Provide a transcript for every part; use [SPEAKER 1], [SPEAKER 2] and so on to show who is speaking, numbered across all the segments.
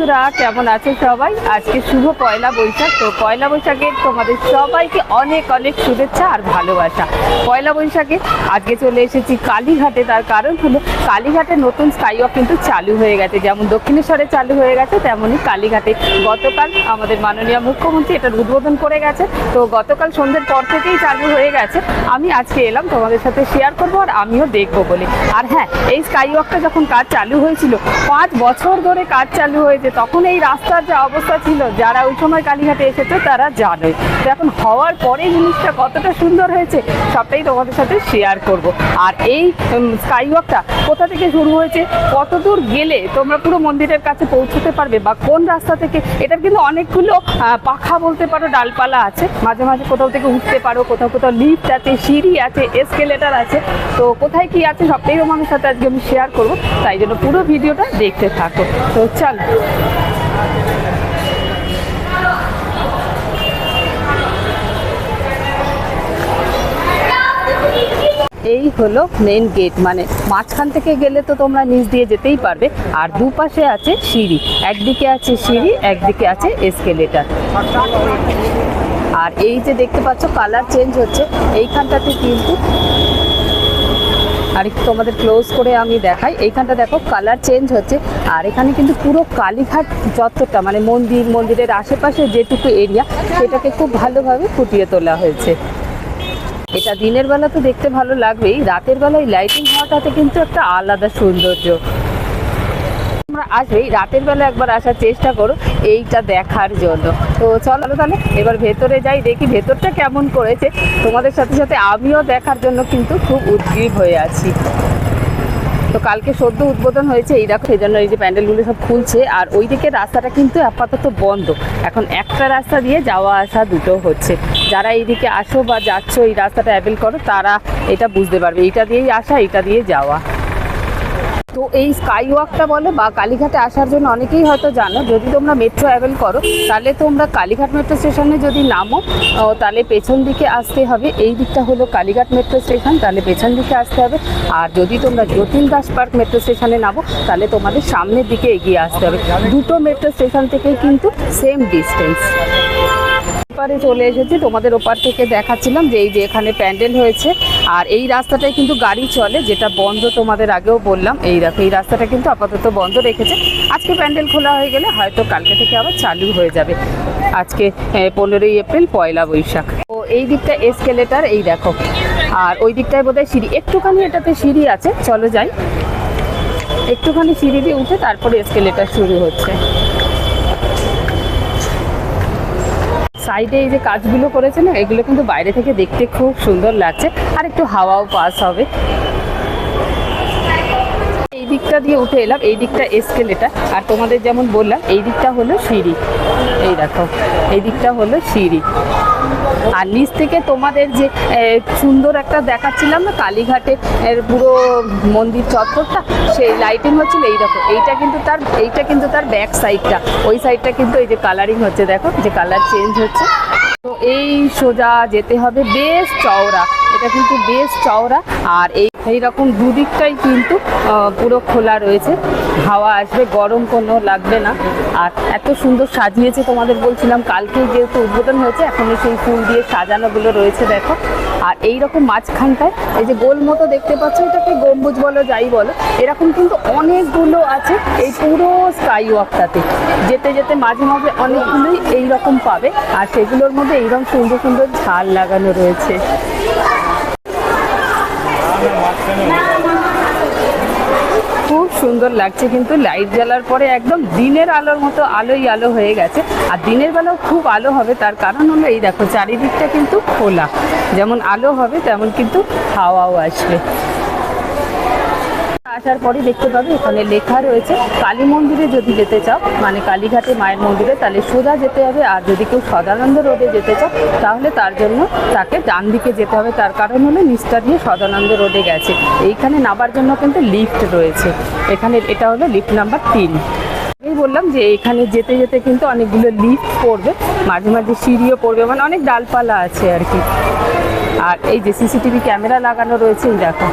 [SPEAKER 1] বন্ধুরা, কেমন আছো সবাই? আজকে শুভ পয়লা বৈশাখ, তো পয়লা বৈশাখে তোমাদের সবাইকে অনেক অনেক শুভেচ্ছা আর ভালোবাসা। পয়লা বৈশাখে আজকে চলে এসেছি কালীঘাটে, তার কারণ হলো কালীঘাটে নতুন স্কাইওয়াক কিন্তু চালু হয়ে গেছে। যেমন দক্ষিণেশ্বরে চালু হয়ে গেছে তেমনই কালীঘাটে গতকাল আমাদের মাননীয় মুখ্যমন্ত্রী এটার উদ্বোধন করে গেছে। তো গতকাল সন্ধ্যের পর থেকেই চালু হয়ে গেছে। আমি আজকে এলাম, তোমাদের সাথে শেয়ার করব আর আমিও দেখব বলে। আর হ্যাঁ এই স্কাইওয়াকটা যখন কাজ চালু হয়েছিল, পাঁচ বছর ধরে কাজ চালু হয়েছে। তখন এই রাস্তার যে অবস্থা ছিল, যারা ওই সময় কালীঘাটে এসেছে, তারা জানে। তো এখন হওয়ার পরে জিনিসটা কতটা সুন্দর হয়েছে, সবটাই তোমাদের সাথে শেয়ার করব। আর এই স্কাইওয়াকটা কোথা থেকে শুরু হয়েছে, কত দূর গেলে তোমরা পুরো মন্দিরের কাছে পৌঁছতে পারবে, বা কোন রাস্তা থেকে, এটার কিন্তু অনেকগুলো পাখা বলতে পারো, ডালপালা আছে। মাঝে মাঝে কোথাও থেকে উঠতে পারো, কোথাও কোথাও লিফট আছে, সিঁড়ি আছে এসকেলেটার আছে। তো কোথায় কি আছে সবটাই তোমাদের সাথে আজকে আমি শেয়ার করব, তাই জন্য পুরো ভিডিওটা দেখতে থাকো। তো চল। এই হলো মেন গেট মানে মাঝখান থেকে গেলে তো তোমরা নিচ দিয়ে যেতেই পারবে। আর দুপাশে আছে সিঁড়ি, একদিকে আছে সিঁড়ি, একদিকে আছে এসকেলেটার আর এই যে দেখতে পাচ্ছ কালার চেঞ্জ হচ্ছে, এইখানটাতে কিন্তু আর একটু তোমাদের ক্লোজ করে আমি দেখাই। এইখানটা দেখো কালার চেঞ্জ হচ্ছে, আর এখানে কিন্তু পুরো কালীঘাট চত্বরটা মানে মন্দির, মন্দিরের আশেপাশে যেটুকু এরিয়া সেটাকে খুব ভালোভাবে ফুটিয়ে তোলা হয়েছে। এটা দিনের বেলা তো দেখতে ভালো লাগবেই, রাতের বেলায় লাইটিং হওয়াটাতে কিন্তু একটা আলাদা সৌন্দর্য। তোমরা আসবেই, রাতের বেলা একবার আসার চেষ্টা করো, এইটা দেখার জন্য। তো চলো তাহলে, এবার ভেতরে যাই, দেখি ভেতরটা কেমন করেছে। তোমাদের সাথে সাথে আমিও দেখার জন্য কিন্তু খুব উদ্গ্রীব হয়ে আছি। তো কালকে সদ্য উদ্বোধন হয়েছে এই দেখো সেই জন্য এই যে প্যান্ডেলগুলো সব খুলছে। আর ওই দিকে রাস্তাটা কিন্তু আপাতত বন্ধ। এখন একটা রাস্তা দিয়ে যাওয়া আসা দুটো হচ্ছে। যারা এইদিকে আসো বা যাচ্ছ, এই রাস্তাটা অ্যাভেল করো, তারা এটা বুঝতে পারবে। এটা দিয়েই আসা এটা দিয়ে যাওয়া। তো এই স্কাই ওয়াকটা বলে বা কালীঘাটে আসার জন্য অনেকেই হয়তো জানো, যদি তোমরা মেট্রো অ্যাভেল করো, তাহলে তোমরা কালীঘাট মেট্রো স্টেশনে যদি নামো তাহলে পেছন দিকে আসতে হবে। এই দিকটা হলো কালীঘাট মেট্রো স্টেশন তাহলে পেছন দিকে আসতে হবে। আর যদি তোমরা যতীন দাস পার্ক মেট্রো স্টেশনে নামো, তাহলে তোমাদের সামনের দিকে এগিয়ে আসতে হবে। দুটো মেট্রো স্টেশন থেকেই কিন্তু সেম ডিস্টেন্স এপারে চলে এসেছি, তোমাদের ওপার থেকে দেখাচ্ছিলাম যে এই যে এখানে প্যান্ডেল হয়েছে। আর এই রাস্তাটায় কিন্তু গাড়ি চলে, যেটা বন্ধ তোমাদের আগেও বললাম, এই দেখো, এই রাস্তাটা কিন্তু আপাতত বন্ধ রেখেছে। আজকে প্যান্ডেল খোলা হয়ে গেলে হয়তো কালকে থেকে আবার চালু হয়ে যাবে। আজকে পনেরোই এপ্রিল, পয়লা বৈশাখ। ও এই দিকটা এসকেলেটার এই দেখো। আর ওই দিকটায় বোধহয় সিঁড়ি, একটুখানি এটাতে সিঁড়ি আছে, চলো যাই। একটুখানি সিঁড়ি দিয়ে উঠে তারপরে এসকেলেটার শুরু হচ্ছে। সাইডে এই যে কাজগুলো করেছে না, এগুলো কিন্তু বাইরে থেকে দেখতে খুব সুন্দর লাগছে। আর একটু হাওয়াও পাস হবে। এই দিকটা দিয়ে উঠে এলাম, এই দিকটা এসকেলেটার আর তোমাদের যেমন বললাম, এই দিকটা হলো সিঁড়ি। এই দেখো, এই দিকটা হলো সিঁড়ি। আর নিচ থেকে তোমাদের যে সুন্দর একটা দেখাচ্ছিলাম না কালীঘাটের পুরো মন্দির চত্বরটা, সেই লাইটিং হচ্ছিল এই দেখো। এইটা কিন্তু তার, এইটা কিন্তু তার ব্যাক সাইডটা ওই সাইডটা কিন্তু এই যে কালারিং হচ্ছে, দেখো, যে কালার চেঞ্জ হচ্ছে। তো এই সোজা যেতে হবে বেশ চওড়া। এটা কিন্তু বেশ চওড়া। আর এই এইরকম দুদিকটাই কিন্তু পুরো খোলা রয়েছে। হাওয়া আসবে, গরম কোনো লাগবে না। আর এত সুন্দর সাজিয়েছে তোমাদের বলছিলাম, কালকেই যেহেতু উদ্বোধন হয়েছে এখনও সেই ফুল দিয়ে সাজানোগুলো রয়েছে, দেখো। আর এই রকম মাঝখানটায়, এই যে গোল মতো দেখতে পাচ্ছ, এটাকে গম্বুজ বলো, যাই বলো, এরকম কিন্তু অনেকগুলো আছে এই পুরো স্কাই ওয়াকটাতে যেতে যেতে মাঝে মাঝে অনেকগুলোই এইরকম পাবে। আর সেগুলোর মধ্যে এইরকম সুন্দর সুন্দর ঝাল লাগানো রয়েছে। খুব সুন্দর লাগছে কিন্তু লাইট জ্বালার পরে একদম দিনের আলোর মতো আলোই আলো হয়ে গেছে। আর দিনের বেলাও খুব আলো হবে, তার কারণ হলো এই দেখো, চারিদিকটা কিন্তু খোলা। যেমন আলো হবে, তেমন কিন্তু হাওয়াও আসবে। আসার পরে দেখতে পাবে, এখানে লেখা রয়েছে, কালী মন্দিরে যদি যেতে চাও মানে কালীঘাটে মায়ের মন্দিরে, তাহলে সোজা যেতে হবে, আর যদি কেউ সদানন্দ রোডে যেতে চাও, তাহলে তার জন্য তাকে ডান দিকে যেতে হবে, তার কারণ হলো নিচটা দিয়ে সদানন্দ রোডে গেছে। এইখানে নামার জন্য কিন্তু লিফট রয়েছে। এখানে এটা হলো লিফট নাম্বার তিন। আমি বললাম যে এখানে যেতে যেতে কিন্তু অনেকগুলো লিফট পড়বে, মাঝে মাঝে সিঁড়িও পড়বে মানে অনেক ডালপালা আছে আর কি। আর এই যে সিসিটিভি ক্যামেরা লাগানো রয়েছে, এই দেখো।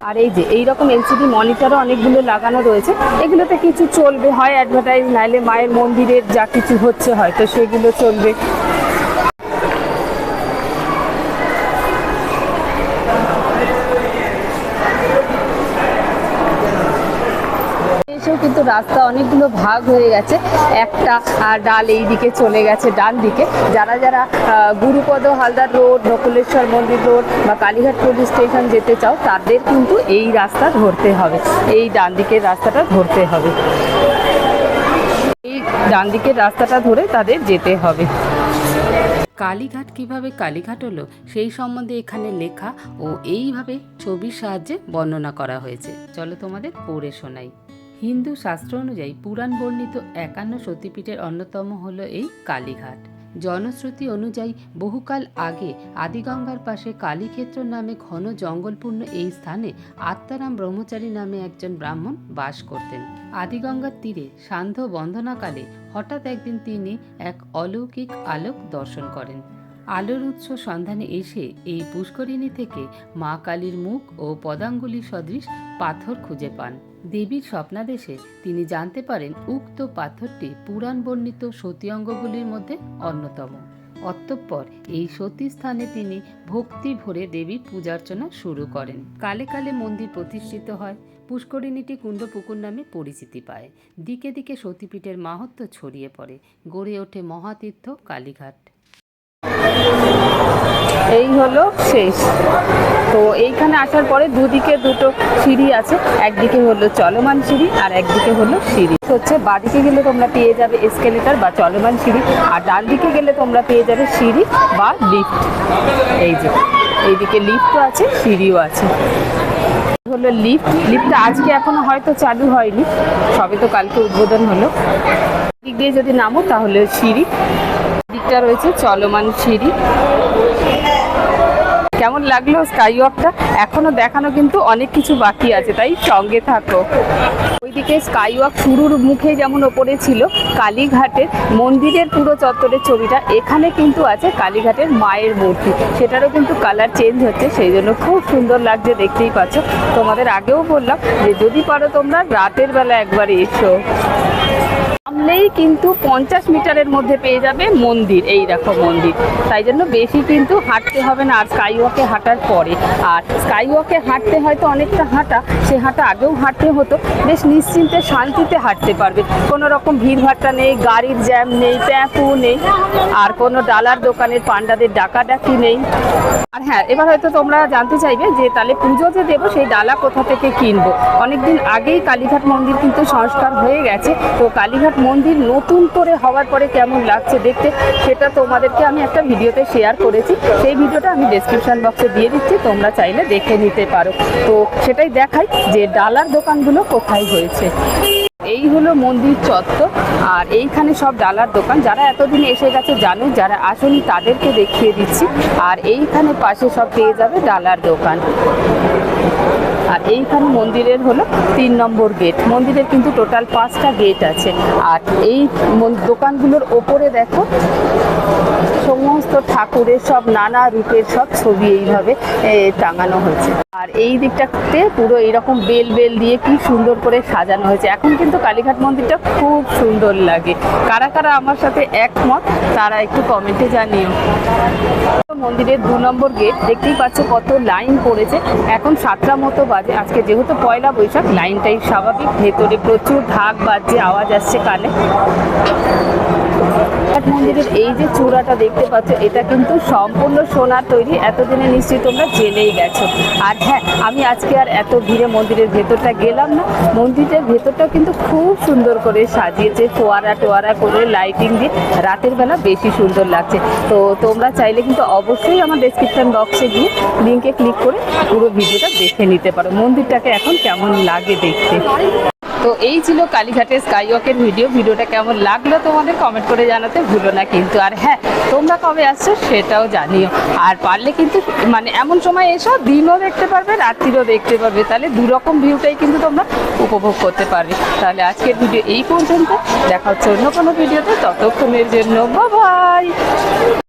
[SPEAKER 1] আর এই যে, এইরকম এলসিডি মনিটারও অনেকগুলো লাগানো রয়েছে। এগুলোতে কিছু চলবে, হয় অ্যাডভার্টাইজ নাইলে মায়ের মন্দিরের যা কিছু হচ্ছে হয়তো সেগুলো চলবে। এসেও কিন্তু রাস্তা অনেকগুলো ভাগ হয়ে গেছে। একটা ডাল এই দিকে চলে গেছে ডান দিকে। যারা যারা গুরুপদ, হালদার রোড, নকুলেশ্বর মন্দির রোড বা কালীঘাট পুলিশ স্টেশন যেতে চাও, তাদের কিন্তু এই রাস্তা ধরতে হবে। এই ডান দিকের রাস্তাটা ধরতে হবে। এই ডান দিকের রাস্তাটা ধরে তাদের যেতে হবে। কালীঘাট কীভাবে কালীঘাট হলো, সেই সম্বন্ধে এখানে লেখা ও এইভাবে ছবির সাহায্যে বর্ণনা করা হয়েছে। চলো তোমাদের পড়ে শোনাই। হিন্দু শাস্ত্র অনুযায়ী পুরাণ বর্ণিত একান্ন সতীপীঠের অন্যতম হলো এই কালীঘাট। জনশ্রুতি অনুযায়ী বহুকাল আগে আদিগঙ্গার পাশে কালীক্ষেত্র নামে ঘন জঙ্গলপূর্ণ এই স্থানে আত্মারাম ব্রহ্মচারী নামে একজন ব্রাহ্মণ বাস করতেন। আদিগঙ্গার তীরে সান্ধ্য বন্দনাকালে হঠাৎ একদিন তিনি এক অলৌকিক আলোক দর্শন করেন। আলোর উৎস সন্ধানে এসে এই পুষ্করিণী থেকে মা কালীর মুখ ও পদাঙ্গুলি সদৃশ পাথর খুঁজে পান। দেবীর স্বপ্নাদেশে তিনি জানতে পারেন উক্ত পাথরটি পুরাণ বর্ণিত সতী অঙ্গগুলির মধ্যে অন্যতম। অতঃপর এই সতী স্থানে তিনি ভক্তি ভরে দেবীর পূজার্চনা শুরু করেন। কালে কালে মন্দির প্রতিষ্ঠিত হয়, পুষ্করিণীটি কুণ্ডপুকুর নামে পরিচিতি পায়। দিকে দিকে সতীপীঠের মাহাত্ম্য ছড়িয়ে পড়ে। গড়ে ওঠে মহাতীর্থ কালীঘাট। এই হলো শেষ। তো এইখানে আসার পরে দুদিকে দুটো সিঁড়ি আছে। একদিকে হলো চলমান সিঁড়ি আর একদিকে হলো সিঁড়ি। হচ্ছে বাদিকে গেলে তোমরা পেয়ে যাবে এসকেলেটার বা চলমান সিঁড়ি আর ডান দিকে গেলে তোমরা পেয়ে যাবে সিঁড়ি বা লিফট এই যে, এইদিকে লিফটও আছে, সিঁড়িও আছে। হলো লিফট লিফটটা আজকে এখনও হয়তো চালু হয়নি। সবে তো কালকে উদ্বোধন হলো। দিক দিয়ে যদি নামো তাহলে সিঁড়ি। দিকটা রয়েছে চলমান সিঁড়ি। কেমন লাগল স্কাই ওয়াকটা এখনও দেখানো কিন্তু অনেক কিছু বাকি আছে, তাই সঙ্গে থাকো। ওইদিকে স্কাই ওয়াক শুরুর মুখে যেমন ওপরে ছিল, কালীঘাটের মন্দিরের পুরো চত্বরের ছবিটা এখানে কিন্তু আছে কালীঘাটের মায়ের মূর্তি। সেটারও কিন্তু কালার চেঞ্জ হচ্ছে, সেই জন্য খুব সুন্দর লাগছে, দেখতেই পাচ্ছ। তোমাদের আগেও বললাম যে যদি পারো তোমরা রাতের বেলা একবার এসো। সামনেই কিন্তু পঞ্চাশ মিটারের মধ্যে পেয়ে যাবে মন্দির, এই দেখো মন্দির। তাই জন্য বেশি কিন্তু হাঁটতে হবে না, আর স্কাই ওয়াকে হাঁটার পরে। আর স্কাই ওয়াকে হাঁটতে হয়তো অনেকটা হাঁটা, সে হাঁটা আগেও হাঁটতে হতো, বেশ নিশ্চিন্তে শান্তিতে হাঁটতে পারবে। কোনো রকম ভিড়ভাট্টা নেই, গাড়ির জ্যাম নেই প্যাপু নেই, আর কোনো ডালার দোকানের পান্ডাদের ডাকাডাকি নেই। আর হ্যাঁ এবার হয়তো তোমরা জানতে চাইবে যে তাহলে পুজো যে দেবো, সেই ডালা কোথা থেকে কিনবো? অনেকদিন আগেই কালীঘাট মন্দির কিন্তু সংস্কার হয়ে গেছে, তো কালীঘাট মন্দির নতুন করে হওয়ার পরে কেমন লাগছে দেখতে, সেটা তোমাদেরকে আমি একটা ভিডিওতে শেয়ার করেছি। সেই ভিডিওটা আমি ডেসক্রিপশন বক্সে দিয়ে দিচ্ছি, তোমরা চাইলে দেখে নিতে পারো। তো সেটাই দেখাই যে ডালার দোকানগুলো কোথায় হয়েছে। এই হলো মন্দির চত্বর, আর এইখানে সব ডালার দোকান। যারা এতদিন এসে গেছে জানো, যারা আসেনি তাদেরকে দেখিয়ে দিচ্ছি। আর এইখানে পাশে সব পেয়ে যাবে ডালার দোকান। আর এইখানে মন্দিরের হলো তিন নম্বর গেট। মন্দিরের কিন্তু টোটাল পাঁচটা গেট আছে। আর এই দোকানগুলোর ওপরে দেখো, সমস্ত ঠাকুরের সব নানা রূপের সব ছবি এইভাবে টাঙানো হয়েছে। আর এই দিকটাতে পুরো এইরকম বেল বেল দিয়ে কি সুন্দর করে সাজানো হয়েছে। এখন কিন্তু কালীঘাট মন্দিরটা খুব সুন্দর লাগে। কারা কারা আমার সাথে একমত, তারা একটু কমেন্টে জানিও। মন্দিরের দু নম্বর গেট, দেখতেই পাচ্ছ কত লাইন পড়েছে। এখন সাতটা মতো বাজে। আজকে যেহেতু পয়লা বৈশাখ লাইনটাই স্বাভাবিক। ভেতরে প্রচুর ঢাক বাজছে আওয়াজ আসছে কানে। মন্দিরের এই যে চূড়াটা দেখতে পাচ্ছ, এটা কিন্তু সম্পূর্ণ সোনার তৈরি। এতদিনে নিশ্চয়ই তোমরা জেনেই গেছো। আর হ্যাঁ আমি আজকে আর এত ভিড়ে মন্দিরের ভেতরটা গেলাম না। মন্দিরের ভেতরটা কিন্তু খুব সুন্দর করে সাজিয়েছে, ফোয়ারা টোয়ারা করে লাইটিং দিয়ে। রাতের বেলা বেশি সুন্দর লাগছে। তো তোমরা চাইলে কিন্তু অবশ্যই আমার ডেসক্রিপশন বক্সে গিয়ে লিঙ্কে ক্লিক করে পুরো ভিডিওটা দেখে নিতে পারো। মন্দিরটাকে এখন কেমন লাগে দেখতে? তো এই ছিল কালীঘাটের স্কাই স্কাইওয়াকের ভিডিও ভিডিওটা কেমন লাগল তোমাদের কমেন্ট করে জানাতে ভুলো না কিন্তু। আর হ্যাঁ তোমরা কবে আসছো সেটাও জানিও। আর পারলে কিন্তু মানে এমন সময় এসো, দিনও দেখতে পারবে, রাত্রিরও দেখতে পারবে। তাহলে দু রকম ভিউটাই কিন্তু তোমরা উপভোগ করতে পারবে। তাহলে আজকের ভিডিও এই পর্যন্ত। দেখা হচ্ছে অন্য কোনো ভিডিওতে ততক্ষণের জন্য বাই